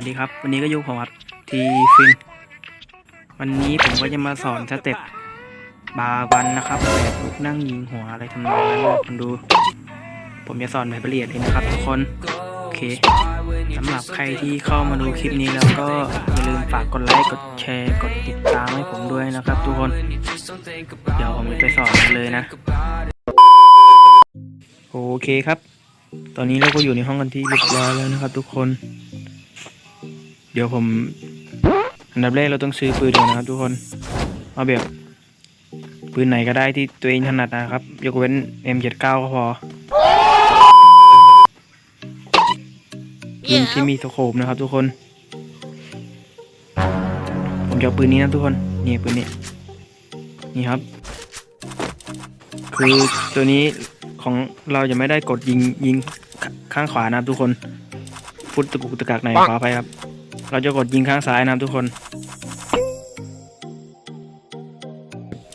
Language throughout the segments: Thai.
วัสดีครับ วันนี้ก็อยุคผมครับทีฟิน วันนี้ผมก็จะมาสอนสเต็ปบาวันนะครับแบบลุกนั่งยิงหัวอะไรทำนองนั้นนะคนดู ผมจะสอนแบบละเอียดเลยนะครับทุกคนโอเคสำหรับใครที่เข้ามาดูคลิปนี้แล้วก็อย่าลืมฝากกดไลค์กดแชร์กดติดตามให้ผมด้วยนะครับ ทุกคน เดี๋ยวผมจะไปสอนกันเลยนะ โอเคครับ ตอนนี้เราก็อยู่ในห้องกันที่เรียบร้อยแล้วนะครับ ทุกคน เดี๋ยวผม อันดับแรกเราต้องซื้อปืนก่อนนะครับ ทุกคนเอาแบบปืนไหนก็ได้ที่ตัวเองถนัดนะครับ ยกเว้น M79 ก็พอปืนที่มีสโคปนะครับ ทุกคน ผมจะเอาปืนนี้นะทุกคน นี่ปืนนี้ นี่ครับ คือตัวนี้ของเราจะไม่ได้กดยิงยิงขข้างขวานะครับทุกคน พุทตะกุกตะกักไหนขออภัยครับ เราจะกดยิงข้างซ้ายนะครับทุกคน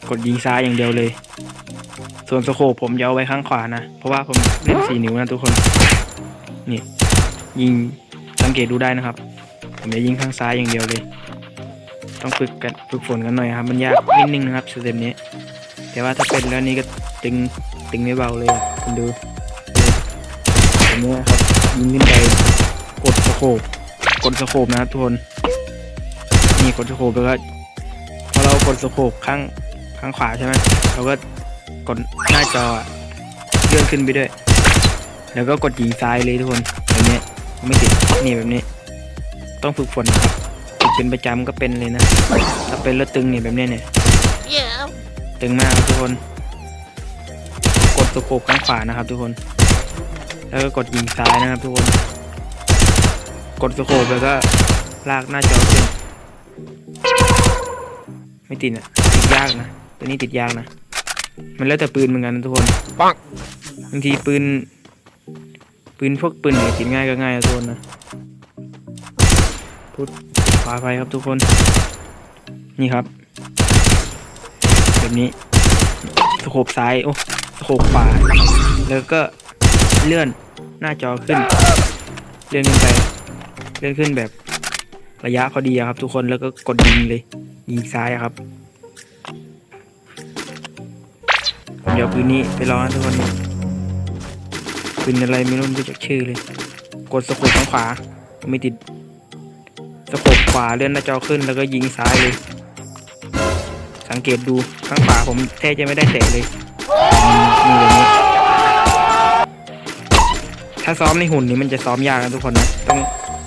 กดยิงซ้ายอย่างเดียวเลย ส่วนสโคปผมจะเอาไว้ข้างขวานะ เพราะว่าผมเล่นสี่นิ้วนะทุกคน นี่ ยิงสังเกตดูได้นะครับ ผมจะยิงข้างซ้ายอย่างเดียวเลย ต้องฝึกกันฝึกฝนกันหน่อยครับ มันยากนิดนึงนะครับสเต็ปนี้ แต่ว่าถ้าเป็นแล้วนี่ก็ตึงตึงไม่เบาเลยคุณดูแบบนี้ครับยิงขึ้นไปกดสโคป กดสโคปนะครับทุกคนนี่กดสโคปแล้วก็พอเรากดสโคปข้างข้างขวาใช่ไหมเราก็กดหน้าจออะเลื่อนขึ้นไปด้วย แล้วก็กดยิงซ้ายเลยทุกคนแบบนี้ไม่ติดนี่แบบนี้ ต้องฝึกฝนนะครับฝึกเป็นประจำก็เป็นเลยนะ ถ้าเป็นแล้วตึงเนี่ยแบบนี้เนี่ย Yeah. ตึงมากครับทุกคน กดสโคปข้างขวานะครับ ทุกคน แล้วก็กดยิงซ้ายนะครับทุกคน กดสโคปแล้วก็ลากหน้าจอขึ้นไม่ติดอะติดยากนะ ตัวนี้ติดยากนะ มันแล้วแต่ปืนเหมือนกันนะทุกคนปังบางทีปืน ปืนพวกปืนไหนติดง่ายก็ง่ายนะทุกคนนะพูดขวาไปครับทุกคน นี่ครับ แบบนี้สโคปซ้าย โอ้สโคปขวา แล้วก็เลื่อนหน้าจอขึ้น เลื่อนขึ้นไปเลื่อนขึ้นแบบระยะพอดีครับ ทุกคนแล้วก็กดยิงเลย ยิงซ้ายครับเดี๋ยวปืนนี้ไปลองนะทุกคนปืนอะไรไม่รู้ไม่รู้จักชื่อเลย กดสโคปข้างขวา ไม่ติดสโคปขวาเลื่อนหน้าจอขึ้นแล้วก็ยิงซ้ายเลย สังเกตดูข้างขวาผมแทบจะไม่ได้แตะเลยนี่แบบนี้ถ้าซ้อมในหุ่นนี้มันจะซ้อมยากนะทุกคนนะต้อง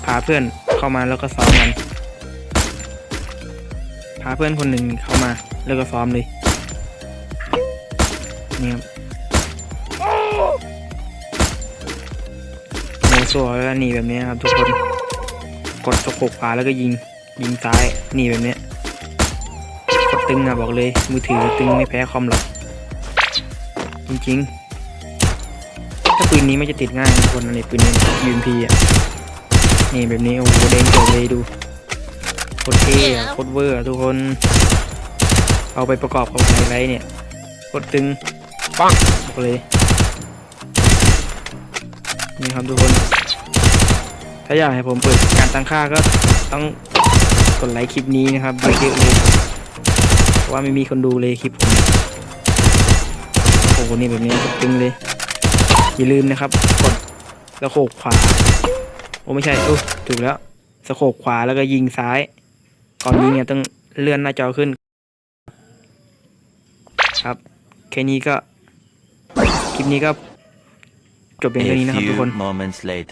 พาเพื่อนเข้ามาแล้วก็ซ้อมกันพาเพื่อนคนหนึ่งเข้ามาแล้วก็ซ้อมเลยนี่ครับโมโซ่แล้วก็หนีแบบนี้ครับทุกคนกดสโคปขวาแล้วก็ยิงยิงซ้ายหนีแบบนี้กดตึงอะบอกเลย มือถือตึงไม่แพ้คอมหรอกจริงๆถ้าปืนนี้ไม่จะติดง่ายทุกคนในปืนนี้ยูนพีอะ นี่แบบนี้โอ้โหเด้งเกิดเลยดูโคตรเท่อะโคตรเวอร์อะทุกคน เอาไปประกอบกับไฮไลท์เนี่ยกดตึงปังบอกเลยนี่ครับทุกคน ถ้าอยากให้ผมเปิดการตั้งค่าก็ต้องกดไลค์คลิปนี้นะครับเยอะๆเลยเพราะว่าไม่มีคนดูเลยคลิปผมโอ้โหนี่แบบนี้ตึงเลย อย่าลืมนะครับ กดสะโขกขวาโอ้ไม่ใช่โอ้ถูกแล้วสะโขกขวาแล้วก็ยิงซ้าย ก่อนยิงเนี่ยต้องเลื่อนหน้าจอขึ้น ครับแค่นี้ก็ คลิปนี้ก็จบเพียงเท่านี้นะครับทุกคน